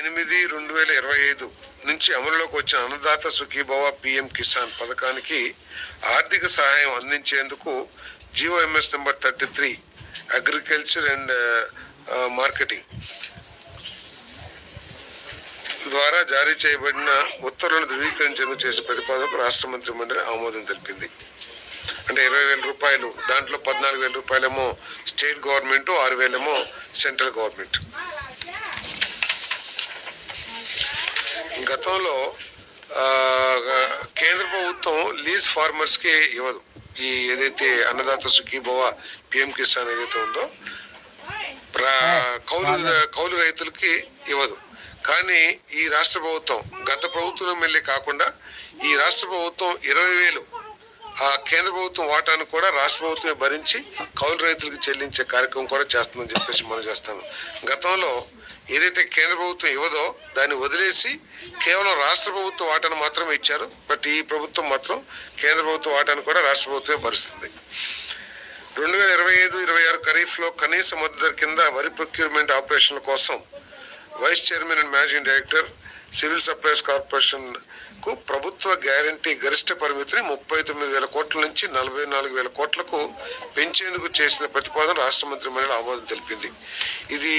ఎనిమిది రెండు వేల ఇరవై ఐదు నుంచి అమలులోకి వచ్చిన అన్నదాత సుఖీభవ పిఎం కిసాన్ పథకానికి ఆర్థిక సహాయం అందించేందుకు GOMS number thirty three agriculture and marketing ద్వారా జారీ చేయబడిన ఉత్తర్వులను ధృవీకరించేందుకు చేసే ప్రతిపాదనకు రాష్ట్ర మంత్రి మండలి ఆమోదం తెలిపింది. అంటే ఇరవై వేల రూపాయలు దాంట్లో పద్నాలుగు వేల రూపాయలేమో స్టేట్ గవర్నమెంట్ ఆరు వేలేమో సెంట్రల్ గవర్నమెంట్. గతంలో కేంద్ర ప్రభుత్వం లీజ్ ఫార్మర్స్కి ఇవ్వదు. ఈ ఏదైతే అన్నదాత సుఖీభవ పిఎం కిసాన్ ఏదైతే ఉందో కౌలు కౌలు రైతులకి ఇవ్వదు. కానీ ఈ రాష్ట్ర ప్రభుత్వం గత ప్రభుత్వం ఎమ్మెల్యే కాకుండా ఈ రాష్ట్ర ప్రభుత్వం ఇరవై వేలు ఆ కేంద్ర ప్రభుత్వం వాటాను కూడా రాష్ట్ర ప్రభుత్వమే భరించి కౌలు రైతులకు చెల్లించే కార్యక్రమం కూడా చేస్తుందని చెప్పేసి మనం చేస్తాము. గతంలో ఏదైతే కేంద్ర ప్రభుత్వం ఇవ్వదో దాన్ని వదిలేసి కేవలం రాష్ట్ర ప్రభుత్వం వాటాను మాత్రమే ఇచ్చారు. బట్ ఈ ప్రభుత్వం మాత్రం కేంద్ర ప్రభుత్వ వాటాను కూడా రాష్ట్ర ప్రభుత్వమే భరిస్తుంది. రెండు వేల ఇరవై ఐదు ఇరవై ఆరు ఖరీఫ్లో కనీస మద్దతు కింద వరి ప్రొక్యూర్మెంట్ ఆపరేషన్ల కోసం vice chairman and managing director civil supplies కార్పొరేషన్కు ప్రభుత్వ గ్యారంటీ గరిష్ట పరిమితిని ముప్పై తొమ్మిది వేల కోట్ల నుంచి నలభై నాలుగు వేల కోట్లకు పెంచేందుకు చేసిన ప్రతిపాదన రాష్ట్ర మంత్రి మండలి ఆమోదం తెలిపింది. ఇది